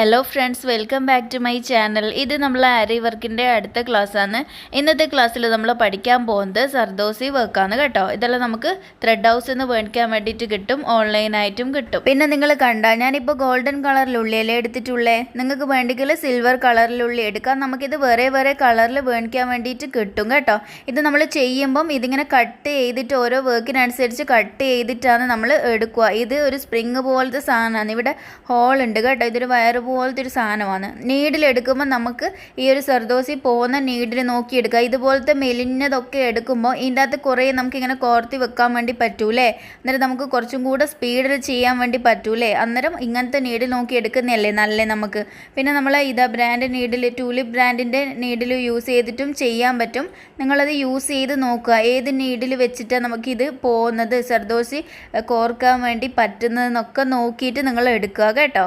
Hello friends welcome back to my channel ഇത് നമ്മൾ ആരി വർക്കിന്റെ അടുത്ത ക്ലാസ്സാണ് ഇന്നത്തെ ക്ലാസ്സിൽ നമ്മൾ പഠിക്കാൻ പോകുന്നത് സർദോസി വർക്കാണ് കേട്ടോ. ഇതെല്ലാം നമുക്ക് ത്രെഡ് ഹൗസ് എന്ന് മേടിക്കാൻ വേണ്ടിയിട്ട് കിട്ടും ഓൺലൈനായിട്ടും കിട്ടും. പിന്നെ നിങ്ങൾ കണ്ട ഞാനിപ്പോൾ ഗോൾഡൻ കളറിൽ ഉള്ളിയല്ലേ എടുത്തിട്ടുള്ളേ? നിങ്ങൾക്ക് വേണ്ടെങ്കിൽ സിൽവർ കളറിൽ ഉള്ളി എടുക്കാം. നമുക്കിത് വേറെ വേറെ കളറിൽ മേടിക്കാൻ വേണ്ടിയിട്ട് കിട്ടും കേട്ടോ. ഇത് നമ്മൾ ചെയ്യുമ്പം ഇതിങ്ങനെ കട്ട് ചെയ്തിട്ട് ഓരോ വർക്കിനനുസരിച്ച് കട്ട് ചെയ്തിട്ടാണ് നമ്മൾ എടുക്കുക. ഇത് ഒരു സ്പ്രിങ് പോലത്തെ സാധനമാണ്. ഇവിടെ ഹോൾ ഉണ്ട് കേട്ടോ. ഇതൊരു വയറ് പോലത്തെ ഒരു സാധനമാണ്. നീഡിൽ എടുക്കുമ്പോൾ നമുക്ക് ഈ ഒരു സർദോസി പോകുന്ന നീഡിൽ നോക്കി എടുക്കുക ഇതുപോലത്തെ മെലിഞ്ഞതൊക്കെ എടുക്കുമ്പോൾ ഇതിന്റെ അകത്ത് കുറേ നമുക്കിങ്ങനെ കോർത്തി വെക്കാൻ വേണ്ടി പറ്റൂലേ? അന്നേരം നമുക്ക് കുറച്ചും കൂടെ സ്പീഡിൽ ചെയ്യാൻ വേണ്ടി പറ്റൂലേ? അന്നേരം ഇങ്ങനത്തെ നീഡിൽ നോക്കി എടുക്കുന്നതല്ലേ നല്ലേ നമുക്ക്? പിന്നെ നമ്മൾ ഇതാ ബ്രാൻഡ് നീഡിൽ ടൂലിപ്പ് ബ്രാൻഡിന്റെ നീഡിൽ യൂസ് ചെയ്തിട്ടും ചെയ്യാൻ പറ്റും. നിങ്ങളത് യൂസ് ചെയ്ത് നോക്കുക. ഏത് നീഡിൽ വെച്ചിട്ടാണ് നമുക്കിത് പോകുന്നത്? സർദോസി കോർക്കാൻ വേണ്ടി പറ്റുന്നതെന്നൊക്കെ നോക്കിയിട്ട് നിങ്ങൾ എടുക്കുക കേട്ടോ.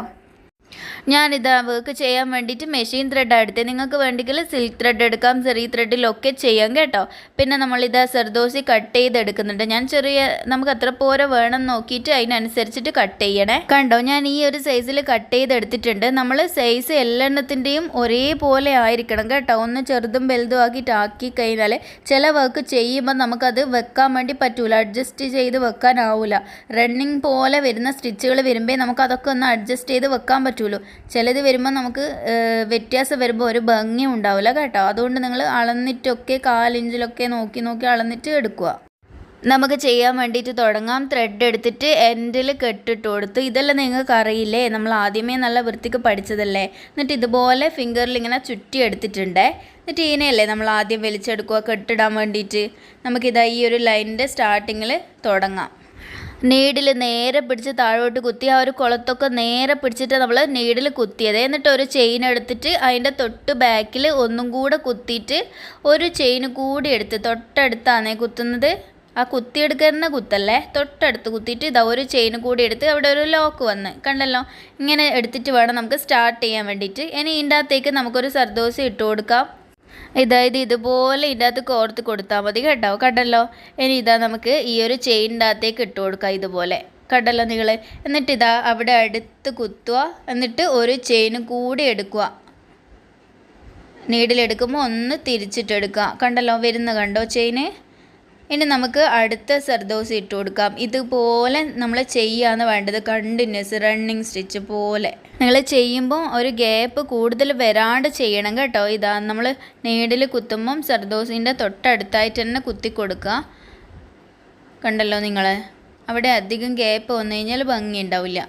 ഞാനിതാ വർക്ക് ചെയ്യാൻ വേണ്ടിയിട്ട് മെഷീൻ ത്രെഡ് എടുത്തത് നിങ്ങൾക്ക് വേണ്ടെങ്കിൽ സിൽക്ക് ത്രെഡ് എടുക്കാം ചെറിയ ത്രെഡിലൊക്കെ ചെയ്യാം കേട്ടോ. പിന്നെ നമ്മളിത് സെർദോസി കട്ട് ചെയ്ത് ചെയ്തെടുക്കുന്നുണ്ട്. ഞാൻ ചെറിയ നമുക്ക് എത്ര പോരെ വേണം നോക്കിയിട്ട് അതിനനുസരിച്ചിട്ട് കട്ട് ചെയ്യണേ. കണ്ടോ ഞാൻ ഈ ഒരു സൈസിൽ കട്ട് ചെയ്ത് എടുത്തിട്ടുണ്ട് നമ്മൾ സൈസ് എല്ലാത്തിന്റെയും ഒരേപോലെ ആയിരിക്കണം കേട്ടോ. ഒന്ന് ചെറുതും വലുതും ആക്കിയിട്ട് ആക്കി കഴിഞ്ഞാൽ ചില വർക്ക് ചെയ്യുമ്പോൾ നമുക്കത് വെക്കാൻ വേണ്ടി പറ്റൂല. അഡ്ജസ്റ്റ് ചെയ്ത് വെക്കാനാവില്ല റണ്ണിങ് പോലെ വരുന്ന സ്റ്റിച്ചുകൾ വരുമ്പോൾ നമുക്കതൊക്കെ ഒന്ന് അഡ്ജസ്റ്റ് ചെയ്ത് വെക്കാൻ പറ്റുള്ളൂ. ചിലത് വരുമ്പോൾ നമുക്ക് വ്യത്യാസം വരുമ്പോൾ ഒരു ഭംഗി ഉണ്ടാവില്ല കേട്ടോ. അതുകൊണ്ട് നിങ്ങൾ അളന്നിട്ടൊക്കെ കാലിഞ്ചിലൊക്കെ നോക്കി നോക്കി അളന്നിട്ട് എടുക്കുക. നമുക്ക് ചെയ്യാൻ വേണ്ടിയിട്ട് തുടങ്ങാം. ത്രെഡ് എടുത്തിട്ട് എൻഡിൽ കെട്ടിട്ട് കൊടുത്തു. ഇതെല്ലാം നിങ്ങൾക്ക് അറിയില്ലേ? നമ്മൾ ആദ്യമേ നല്ല വൃത്തിക്ക് പഠിച്ചതല്ലേ? എന്നിട്ട് ഇതുപോലെ ഫിംഗറിൽ ഇങ്ങനെ ചുറ്റി എടുത്തിട്ടുണ്ട്. എന്നിട്ട് ഇതിനെയല്ലേ നമ്മൾ ആദ്യം വലിച്ചെടുക്കുക കെട്ടിടാൻ വേണ്ടിയിട്ട്. നമുക്കിതാ ഈ ഒരു ലൈനിന്റെ സ്റ്റാർട്ടിങ്ങിൽ തുടങ്ങാം. നീഡിൽ നേരെ പിടിച്ച് താഴോട്ട് കുത്തി ആ ഒരു കുളത്തൊക്കെ നേരെ പിടിച്ചിട്ട് നമ്മൾ നീഡിൽ കുത്തിയത്. എന്നിട്ട് ഒരു ചെയിൻ എടുത്തിട്ട് അതിന്റെ തൊട്ട് ബാക്കിൽ ഒന്നും കൂടെ കുത്തിയിട്ട് ഒരു ചെയിൻ കൂടി എടുത്ത് തൊട്ടടുത്താണ് കുത്തുന്നത്. ആ കുത്തിയെടുക്കുന്ന കുത്തല്ലേ? തൊട്ടടുത്ത് കുത്തിയിട്ട് ഇതാ ഒരു ചെയിൻ കൂടി എടുത്ത് അവിടെ ഒരു ലോക്ക് വന്ന്. കണ്ടല്ലോ? ഇങ്ങനെ എടുത്തിട്ട് വേണം നമുക്ക് സ്റ്റാർട്ട് ചെയ്യാൻ വേണ്ടിയിട്ട്. ഇനി ഇതിന്റെ അകത്തേക്ക് നമുക്കൊരു സർദോസ് ഇട്ട് കൊടുക്കാം. ഇതായത് ഇതുപോലെ ഇതിന്റെ അകത്ത് കോർത്ത് കൊടുത്താൽ മതി കേട്ടോ. കണ്ടല്ലോ? ഇനി ഇതാ നമുക്ക് ഈ ഒരു ചെയിനിന്റെ അകത്തേക്ക് ഇട്ട് കൊടുക്കാം ഇതുപോലെ. കണ്ടല്ലോ നിങ്ങൾ എന്നിട്ട് ഇതാ അവിടെ അടുത്ത് കുത്തുക. എന്നിട്ട് ഒരു ചെയിൻ കൂടി എടുക്കുക. നീഡിലെടുക്കുമ്പോൾ ഒന്ന് തിരിച്ചിട്ടെടുക്കുക. കണ്ടല്ലോ? വരുന്ന കണ്ടോ ചെയിന് ഇനി നമുക്ക് അടുത്ത സർദോസ് ഇട്ട് കൊടുക്കാം. ഇതുപോലെ നമ്മൾ ചെയ്യാന്ന് വേണ്ടത് കണ്ടിന്യൂസ് റണ്ണിങ് സ്റ്റിച്ച് പോലെ. നിങ്ങൾ ചെയ്യുമ്പോൾ ഒരു ഗ്യാപ്പ് കൂടുതൽ വരാണ്ട് ചെയ്യണം കേട്ടോ. ഇതാ നമ്മൾ നീഡിൽ കുത്തുമ്പം സർദോസിന്റെ തൊട്ടടുത്തായിട്ട് തന്നെ കുത്തി കൊടുക്കുക. കണ്ടല്ലോ നിങ്ങൾ അവിടെ അധികം ഗ്യാപ്പ് വന്നു കഴിഞ്ഞാൽ ഭംഗി ഉണ്ടാവില്ല.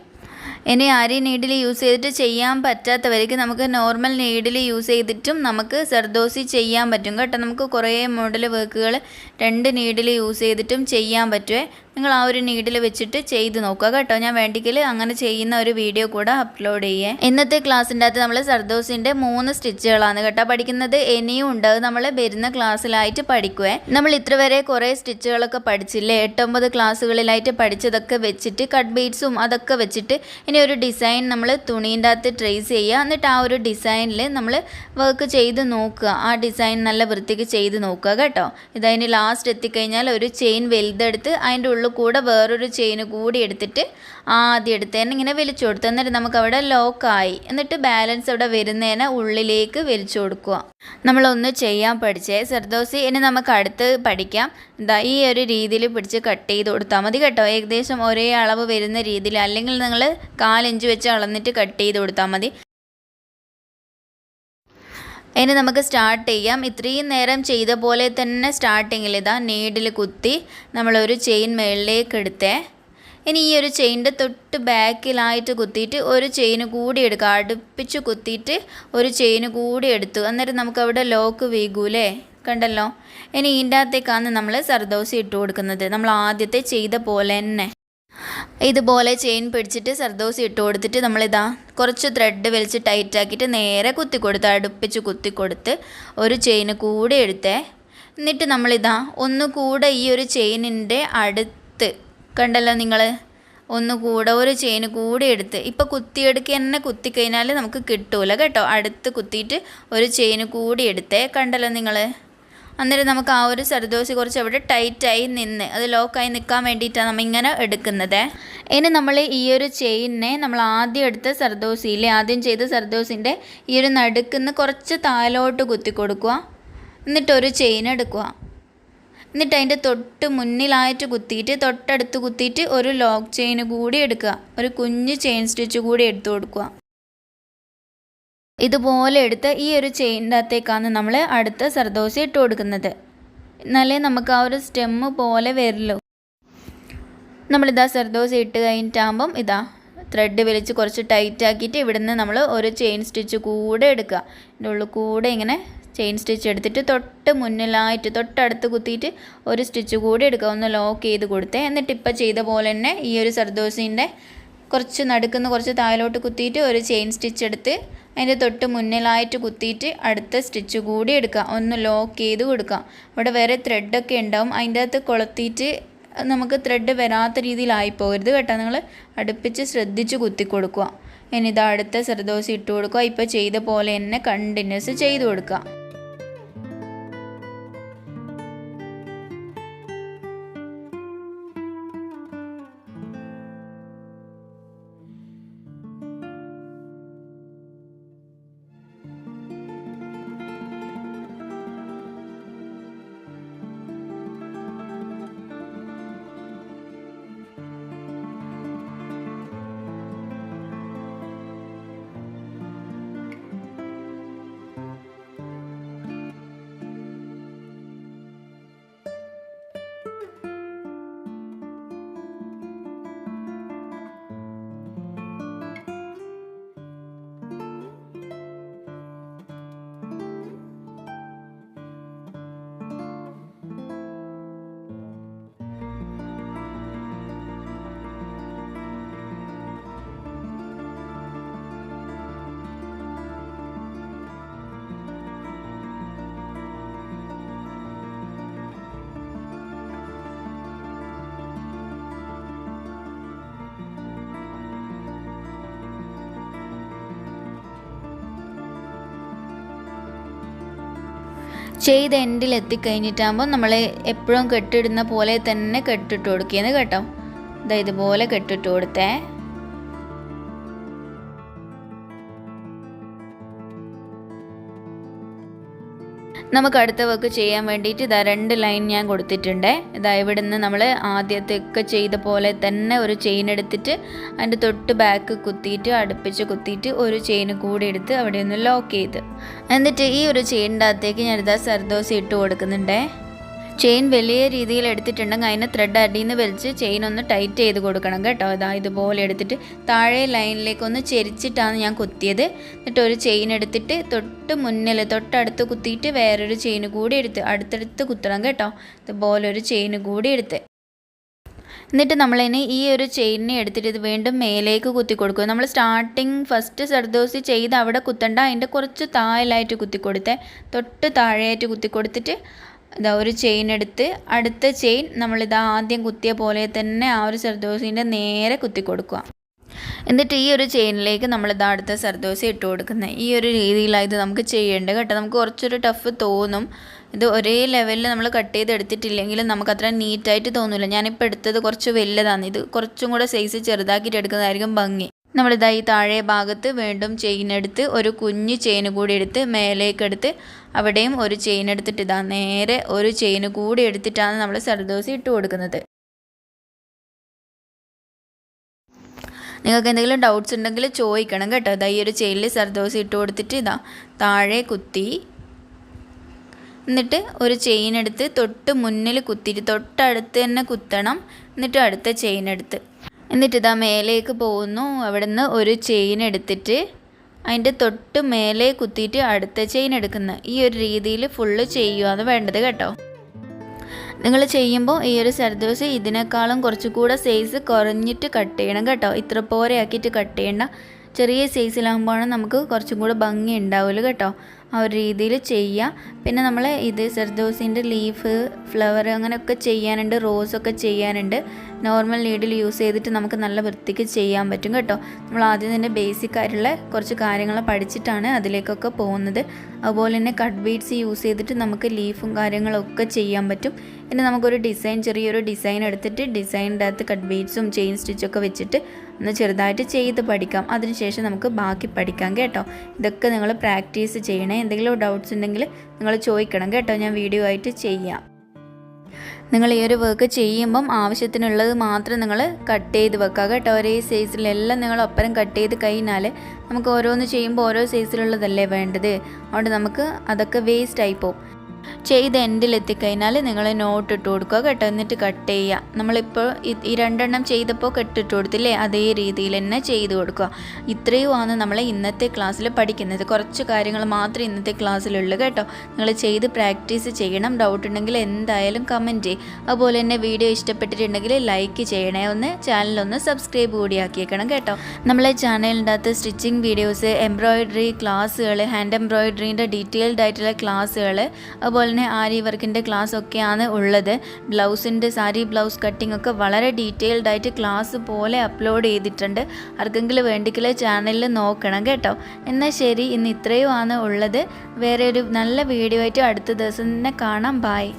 ഇനി ആരി നീഡിൽ യൂസ് ചെയ്തിട്ട് ചെയ്യാൻ പറ്റാത്തവർക്ക് നമുക്ക് നോർമൽ നീഡിൽ യൂസ് ചെയ്തിട്ടും നമുക്ക് സർദോസി ചെയ്യാൻ പറ്റും. കേട്ടോ നമുക്ക് കുറേ മോഡൽ വർക്കുകൾ രണ്ട് നീഡിൽ യൂസ് ചെയ്തിട്ടും ചെയ്യാൻ പറ്റുമേ നിങ്ങൾ ആ ഒരു നീഡിൽ വെച്ചിട്ട് ചെയ്ത് നോക്കുക കേട്ടോ. ഞാൻ വേണ്ടിക്കൽ അങ്ങനെ ചെയ്യുന്ന ഒരു വീഡിയോ കൂടെ അപ്ലോഡ് ചെയ്യേ. ഇന്നത്തെ ക്ലാസ്സിന്റെ അകത്ത് നമ്മൾ സർദോസിന്റെ മൂന്ന് സ്റ്റിച്ചുകളാണ് കേട്ടോ പഠിക്കുന്നത്. ഇനിയും ഉണ്ട്. അത് നമ്മൾ വരുന്ന ക്ലാസ്സിലായിട്ട് പഠിക്കുവേ. നമ്മൾ ഇത്ര വരെ കുറേ സ്റ്റിച്ചുകളൊക്കെ പഠിച്ചില്ലേ? എട്ടൊമ്പത് ക്ലാസ്സുകളിലായിട്ട് പഠിച്ചതൊക്കെ വെച്ചിട്ട് കട്ട് ബീഡ്സും അതൊക്കെ വെച്ചിട്ട് ഇനി ഒരു ഡിസൈൻ നമ്മൾ തുണീന്റെ അകത്ത് ട്രേസ് ചെയ്യുക. എന്നിട്ട് ആ ഒരു ഡിസൈനിൽ നമ്മൾ വർക്ക് ചെയ്ത് നോക്കുക. ആ ഡിസൈൻ നല്ല വൃത്തിക്ക് ചെയ്ത് നോക്കുക കേട്ടോ. ഇതതിന് ലാസ്റ്റ് എത്തിക്കഴിഞ്ഞാൽ ഒരു ചെയിൻ വലുതെടുത്ത് അതിന്റെ ഉള്ളിൽ കൂടെ വേറൊരു ചെയിൻ കൂടി എടുത്തിട്ട് ആദ്യം എടുത്ത് തന്നെ ഇങ്ങനെ വലിച്ചു കൊടുത്തു എന്നിട്ട് നമുക്ക് അവിടെ ലോക്കായി എന്നിട്ട് ബാലൻസ് അവിടെ വരുന്നതിനെ ഉള്ളിലേക്ക് വലിച്ചു കൊടുക്കുക. നമ്മളൊന്ന് ചെയ്യാൻ പഠിച്ചേ. സർദോസി ഇനി നമുക്ക് അടുത്ത് പഠിക്കാം. ഇതാ ഈ ഒരു രീതിയിൽ പിടിച്ച് കട്ട് ചെയ്ത് കൊടുത്താൽ മതി കേട്ടോ. ഏകദേശം ഒരേ അളവ് വരുന്ന രീതിയിൽ അല്ലെങ്കിൽ നിങ്ങൾ കാലിഞ്ച് വെച്ച് അളന്നിട്ട് കട്ട് ചെയ്ത് കൊടുത്താൽ മതി. ഇനി നമുക്ക് സ്റ്റാർട്ട് ചെയ്യാം. ഇത്രയും നേരം ചെയ്ത പോലെ തന്നെ സ്റ്റാർട്ടിങ്ങിൽ ഇതാ നീഡിൽ കുത്തി നമ്മളൊരു ചെയിൻ മുകളിലേക്ക് എടുത്തേ. ഇനി ഈ ഒരു ചെയിന്റെ തൊട്ട് ബാക്കിലായിട്ട് കുത്തിയിട്ട് ഒരു ചെയിൻ കൂടി എടുക്കുക അടുപ്പിച്ച് കുത്തിയിട്ട് ഒരു ചെയിൻ കൂടി എടുത്തു. അന്നേരം നമുക്കവിടെ ലോക്ക് വീകൂലേ? കണ്ടല്ലോ? ഇനി ഇതിന്റെ അകത്തേക്കാണ് നമ്മൾ സർദോസി ഇട്ട് കൊടുക്കുന്നത്. നമ്മൾ ആദ്യത്തെ ചെയ്ത പോലെ തന്നെ. ഇതുപോലെ ചെയിൻ പിടിച്ചിട്ട് സർദോസി ഇട്ട് കൊടുത്തിട്ട് നമ്മളിതാ കുറച്ച് ത്രെഡ് വലിച്ച് ടൈറ്റ് ആക്കിയിട്ട് നേരെ കുത്തി കൊടുത്ത് അടുപ്പിച്ച് കുത്തി കൊടുത്ത് ഒരു ചെയിൻ കൂടെ എടുത്തേ. എന്നിട്ട് നമ്മളിതാ ഒന്നുകൂടെ ഈ ഒരു ചെയിനിന്റെ അടുത്ത് കണ്ടല്ലോ നിങ്ങൾ ഒന്നുകൂടെ ഒരു ചെയിൻ കൂടെ എടുത്ത്. ഇപ്പോൾ കുത്തിയെടുക്കുക തന്നെ കുത്തിക്കഴിഞ്ഞാൽ നമുക്ക് കിട്ടൂല കേട്ടോ. അടുത്ത് കുത്തിയിട്ട് ഒരു ചെയിൻ കൂടി എടുത്തേ. കണ്ടല്ലോ നിങ്ങൾ അന്നേരം നമുക്ക് ആ ഒരു സർദോസി കുറച്ച് അവിടെ ടൈറ്റായി നിന്ന് അത് ലോക്കായി നിൽക്കാൻ വേണ്ടിയിട്ടാണ് നമ്മൾ ഇങ്ങനെ എടുക്കുന്നത്. ഇനി നമ്മൾ ഈ ഒരു ചെയിനെ നമ്മൾ ആദ്യം എടുത്ത സർദോസിയിലെ ആദ്യം ചെയ്ത സർദോസിന്റെ ഈ ഒരു നടുക്കുന്ന് കുറച്ച് താലോട്ട് കുത്തി കൊടുക്കുക. എന്നിട്ട് ഒരു ചെയിൻ എടുക്കുക. എന്നിട്ട് അതിന്റെ തൊട്ട് മുന്നിലായിട്ട് കുത്തിയിട്ട് തൊട്ടടുത്ത് കുത്തിയിട്ട് ഒരു ലോക്ക് ചെയിൻ കൂടി എടുക്കുക. ഒരു കുഞ്ഞ് ചെയിൻ സ്റ്റിച്ച് കൂടി എടുത്തു കൊടുക്കുക. ഇതുപോലെ എടുത്ത് ഈ ഒരു ചെയിനിന്റെ അകത്തേക്കാണ് നമ്മൾ അടുത്ത സർദോസി ഇട്ട് കൊടുക്കുന്നത്. എന്നാലേ നമുക്ക് ആ ഒരു സ്റ്റെമ്മ് പോലെ വരില്ലോ നമ്മളിതാ സർദോസി ഇട്ട് കഴിഞ്ഞിട്ടാകുമ്പം ഇതാ ത്രെഡ് വലിച്ച് കുറച്ച് ടൈറ്റ് ആക്കിയിട്ട് ഇവിടുന്ന് നമ്മൾ ഒരു ചെയിൻ സ്റ്റിച്ച് കൂടെ എടുക്കുക. ഇതിന്റെ ഉള്ളിൽ കൂടെ ഇങ്ങനെ ചെയിൻ സ്റ്റിച്ച് എടുത്തിട്ട് തൊട്ട് മുന്നിലായിട്ട് തൊട്ടടുത്ത് കുത്തിയിട്ട് ഒരു സ്റ്റിച്ച് കൂടി എടുക്കുക. ഒന്ന് ലോക്ക് ചെയ്ത് കൊടുത്തേ. എന്നിട്ട് ഇപ്പം ചെയ്ത പോലെ തന്നെ ഈ ഒരു സർദോസിന്റെ കുറച്ച് നടുക്കുന്ന കുറച്ച് താഴോട്ട് കുത്തിയിട്ട് ഒരു ചെയിൻ സ്റ്റിച്ച് എടുത്ത് അതിന്റെ തൊട്ട് മുന്നിലായിട്ട് കുത്തിയിട്ട് അടുത്ത സ്റ്റിച്ച് കൂടി എടുക്കുക. ഒന്ന് ലോക്ക് ചെയ്ത് കൊടുക്കുക. അവിടെ വേറെ ത്രെഡൊക്കെ ഉണ്ടാവും. അതിന്റെ അകത്ത് കൊളുത്തിയിട്ട് നമുക്ക് ത്രെഡ് വരാത്ത രീതിയിലായി പോകരുത് കേട്ടോ. നിങ്ങൾ അടുപ്പിച്ച് ശ്രദ്ധിച്ച് കുത്തി കൊടുക്കുക. ഇനി ഇത് അടുത്ത സർദോസ് ഇട്ട് കൊടുക്കുക. ഇപ്പോൾ ചെയ്ത പോലെ തന്നെ കണ്ടിന്യൂസ് ചെയ്ത് കൊടുക്കുക. ചെയ്ത് എൻഡിൽ എത്തിക്കഴിഞ്ഞിട്ടാകുമ്പോൾ നമ്മൾ എപ്പോഴും കെട്ടിടുന്ന പോലെ തന്നെ കെട്ടിട്ട് കൊടുക്കുന്നത് കേട്ടോ. ഇതാ ഇതുപോലെ കെട്ടിട്ട് കൊടുത്തേ. നമുക്ക് അടുത്ത വർക്ക് ചെയ്യാൻ വേണ്ടിയിട്ട് ഇതാ രണ്ട് ലൈൻ ഞാൻ കൊടുത്തിട്ടുണ്ട്. ഇതാ ഇവിടെ നിന്ന് നമ്മൾ ആദ്യത്തെയൊക്കെ ചെയ്ത പോലെ തന്നെ ഒരു ചെയിൻ എടുത്തിട്ട് അതിന്റെ തൊട്ട് ബാക്ക് കുത്തിയിട്ട് അടുപ്പിച്ച് കുത്തിയിട്ട് ഒരു ചെയിൻ കൂടി എടുത്ത് അവിടെ ഒന്ന് ലോക്ക് ചെയ്ത്. എന്നിട്ട് ഈ ഒരു ചെയിനിന്റെ അകത്തേക്ക് ഞാനിതാ സർദോസി ഇട്ട് കൊടുക്കുന്നുണ്ടേ. ചെയിൻ വലിയ രീതിയിൽ എടുത്തിട്ടുണ്ടെങ്കിൽ അതിനെ ത്രെഡ് അടിയിൽ നിന്ന് വലിച്ച് ചെയിൻ ഒന്ന് ടൈറ്റ് ചെയ്ത് കൊടുക്കണം കേട്ടോ. അതാ ഇതുപോലെ എടുത്തിട്ട് താഴെ ലൈനിലേക്ക് ഒന്ന് ചെരിച്ചിട്ടാണ് ഞാൻ കുത്തിയത്. എന്നിട്ട് ഒരു ചെയിൻ എടുത്തിട്ട് തൊട്ട് മുന്നിൽ തൊട്ടടുത്ത് കുത്തിയിട്ട് വേറൊരു ചെയിൻ കൂടി എടുത്ത് അടുത്തടുത്ത് കുത്തണം കേട്ടോ. ഇതുപോലെ ഒരു ചെയിൻ കൂടി എടുത്ത്. എന്നിട്ട് നമ്മളിനി ഈ ഒരു ചെയിനെ എടുത്തിട്ട് ഇത് വീണ്ടും മേലേക്ക് കുത്തി കൊടുക്കുക. നമ്മൾ സ്റ്റാർട്ടിങ് ഫസ്റ്റ് സർദോസി ചെയ്ത് അവിടെ കുത്തണ്ട അതിന്റെ കുറച്ച് താഴെയായിട്ട് കുത്തി കൊടുത്തേ. തൊട്ട് താഴെയായിട്ട് കുത്തി കൊടുത്തിട്ട് ഇതാ ഒരു ചെയിൻ എടുത്ത് അടുത്ത ചെയിൻ നമ്മളിതാ ആദ്യം കുത്തിയ പോലെ തന്നെ ആ ഒരു സർദോസിന്റെ നേരെ കുത്തി കൊടുക്കുക എന്നിട്ട് ഈ ഒരു ചെയിനിലേക്ക് നമ്മൾ അടുത്ത സർദോസി ഇട്ട് കൊടുക്കുന്നത്. ഈ ഒരു രീതിയിലാണ് ഇത് നമുക്ക് ചെയ്യേണ്ടത് കേട്ടോ. നമുക്ക് കുറച്ചൊരു ടഫ് തോന്നും. ഇത് ഒരേ ലെവലിൽ നമ്മൾ കട്ട് ചെയ്ത് എടുത്തിട്ടില്ലെങ്കിൽ നമുക്ക് അത്ര നീറ്റായിട്ട് തോന്നില്ല ഞാനിപ്പോൾ എടുത്തത് കുറച്ച് വലുതാണ് ഇത് കുറച്ചും കൂടെ സൈസ് ചെറുതാക്കിയിട്ട് എടുക്കുന്നതായിരിക്കും ഭംഗി. നമ്മളിതാ ഈ താഴെ ഭാഗത്ത് വീണ്ടും ചെയിൻ എടുത്ത് ഒരു കുഞ്ഞ് ചെയിൻ കൂടി എടുത്ത് മേലേക്കെടുത്ത് അവിടെയും ഒരു ചെയിൻ എടുത്തിട്ട് ഇതാ നേരെ ഒരു ചെയിൻ കൂടി എടുത്തിട്ടാണ് നമ്മൾ സർദോസി ഇട്ട് കൊടുക്കുന്നത്. നിങ്ങൾക്ക് എന്തെങ്കിലും ഡൗട്ട്സ് ഉണ്ടെങ്കിൽ ചോദിക്കണം കേട്ടോ. ഇതാ ഈ ഒരു ചെയിനിൽ സർദോസി ഇട്ട് കൊടുത്തിട്ട് ഇതാ താഴെ കുത്തി. എന്നിട്ട് ഒരു ചെയിൻ എടുത്ത് തൊട്ട് മുന്നിൽ കുത്തിയിട്ട് തൊട്ടടുത്ത് തന്നെ കുത്തണം. എന്നിട്ട് അടുത്ത ചെയിൻ എടുത്ത്. എന്നിട്ട് ഇതാ മേലേക്ക് പോകുന്നു. അവിടെ നിന്ന് ഒരു ചെയിൻ എടുത്തിട്ട് അതിന്റെ തൊട്ട് മേലെ കുത്തിയിട്ട് അടുത്ത ചെയിൻ എടുക്കുന്ന. ഈ ഒരു രീതിയിൽ ഫുള്ള് ചെയ്യുകയാണ് വേണ്ടത് കേട്ടോ. നിങ്ങൾ ചെയ്യുമ്പോൾ ഈ ഒരു സർദോസ് ഇതിനേക്കാളും കുറച്ചുകൂടെ സൈസ് കുറഞ്ഞിട്ട് കട്ട് ചെയ്യണം കേട്ടോ. ഇത്ര പോരെ ആക്കിയിട്ട് കട്ട് ചെയ്യണ്ട ചെറിയ സൈസിലാകുമ്പോഴാണ് നമുക്ക് കുറച്ചും കൂടെ ഭംഗി ഉണ്ടാവില്ല കേട്ടോ. ആ ഒരു രീതിയിൽ ചെയ്യുക പിന്നെ നമ്മൾ ഇത് സർദോസിന്റെ ലീഫ് ഫ്ലവർ അങ്ങനെയൊക്കെ ചെയ്യാനുണ്ട് റോസൊക്കെ ചെയ്യാനുണ്ട്. നോർമൽ നീഡിൽ യൂസ് ചെയ്തിട്ട് നമുക്ക് നല്ല വൃത്തിക്ക് ചെയ്യാൻ പറ്റും കേട്ടോ. നമ്മൾ ആദ്യം തന്നെ ബേസിക് ആയിട്ടുള്ള കുറച്ച് കാര്യങ്ങൾ പഠിച്ചിട്ടാണ് അതിലേക്കൊക്കെ പോകുന്നത്. അതുപോലെ തന്നെ കട്ട് ബീഡ്സ് യൂസ് ചെയ്തിട്ട് നമുക്ക് ലീഫും കാര്യങ്ങളൊക്കെ ചെയ്യാൻ പറ്റും. പിന്നെ നമുക്കൊരു ഡിസൈൻ ചെറിയൊരു ഡിസൈൻ എടുത്തിട്ട് ഡിസൈനിന്റെ അകത്ത് കട്ട് ബീഡ്സും ചെയിൻ സ്റ്റിച്ചൊക്കെ വെച്ചിട്ട് ഒന്ന് ചെറുതായിട്ട് ചെയ്ത് പഠിക്കാം. അതിനുശേഷം നമുക്ക് ബാക്കി പഠിക്കാം കേട്ടോ. ഇതൊക്കെ നിങ്ങൾ പ്രാക്ടീസ് ചെയ്യണേ. എന്തെങ്കിലും ഡൗട്ട്സ് ഉണ്ടെങ്കിൽ നിങ്ങൾ ചോദിക്കണം കേട്ടോ. ഞാൻ വീഡിയോ ആയിട്ട് ചെയ്യാം. നിങ്ങൾ ഈ ഒരു വർക്ക് ചെയ്യുമ്പം ആവശ്യത്തിനുള്ളത് മാത്രം നിങ്ങൾ കട്ട് ചെയ്ത് വെക്കുക കേട്ടോ. ഒരേ സൈസിലെല്ലാം നിങ്ങൾ ഒപ്പരം കട്ട് ചെയ്ത് കഴിഞ്ഞാൽ നമുക്ക് ഓരോന്ന് ചെയ്യുമ്പോൾ ഓരോ സൈസിലുള്ളതല്ലേ വേണ്ടത്? അതുകൊണ്ട് നമുക്ക് അതൊക്കെ വേസ്റ്റ് ആയി പോകും ചെയ്ത് എൻഡിൽ എത്തിക്കഴിഞ്ഞാൽ നിങ്ങൾ നോട്ട് ഇട്ട് കൊടുക്കുക കേട്ടോ. എന്നിട്ട് കട്ട് ചെയ്യുക. നമ്മളിപ്പോൾ ഈ- രണ്ടെണ്ണം ചെയ്തപ്പോൾ കെട്ടിട്ട് കൊടുത്തില്ലേ? അതേ രീതിയിൽ തന്നെ ചെയ്ത് കൊടുക്കുക. ഇത്രയുമാണ് നമ്മൾ ഇന്നത്തെ ക്ലാസ്സിൽ പഠിക്കുന്നത്. കുറച്ച് കാര്യങ്ങൾ മാത്രമേ ഇന്നത്തെ ക്ലാസ്സിലുള്ളൂ കേട്ടോ. നിങ്ങൾ ചെയ്ത് പ്രാക്ടീസ് ചെയ്യണം. ഡൗട്ട് ഉണ്ടെങ്കിൽ എന്തായാലും കമന്റ് ചെയ്യും. അതുപോലെ തന്നെ വീഡിയോ ഇഷ്ടപ്പെട്ടിട്ടുണ്ടെങ്കിൽ ലൈക്ക് ചെയ്യണേ. ഒന്ന് ചാനലൊന്ന് സബ്സ്ക്രൈബ് കൂടി ആക്കിയേക്കണം കേട്ടോ. നമ്മളെ ചാനലിന്റെ സ്റ്റിച്ചിങ് വീഡിയോസ് എംബ്രോയിഡറി ക്ലാസ്സുകൾ ഹാൻഡ് എംബ്രോയിഡറീന്റെ ഡീറ്റെയിൽഡ് ആയിട്ടുള്ള ക്ലാസ്സുകൾ അതുപോലെ തന്നെ ആരി വർക്കിന്റെ ക്ലാസ് ഒക്കെയാണ് ഉള്ളത്. ബ്ലൗസിന്റെ സാരി ബ്ലൗസ് കട്ടിംഗ് ഒക്കെ വളരെ ഡീറ്റെയിൽഡ് ആയിട്ട് ക്ലാസ് പോലെ അപ്ലോഡ് ചെയ്തിട്ടുണ്ട്. ആർക്കെങ്കിലും വേണ്ടിക്കൽ ചാനലിൽ നോക്കണം കേട്ടോ. എന്നാൽ ശരി ഇന്ന് ഇത്രയുമാണ് ഉള്ളത്. വേറെ ഒരു നല്ല വീഡിയോ ആയിട്ട് അടുത്ത ദിവസം തന്നെ കാണാം. ബായ്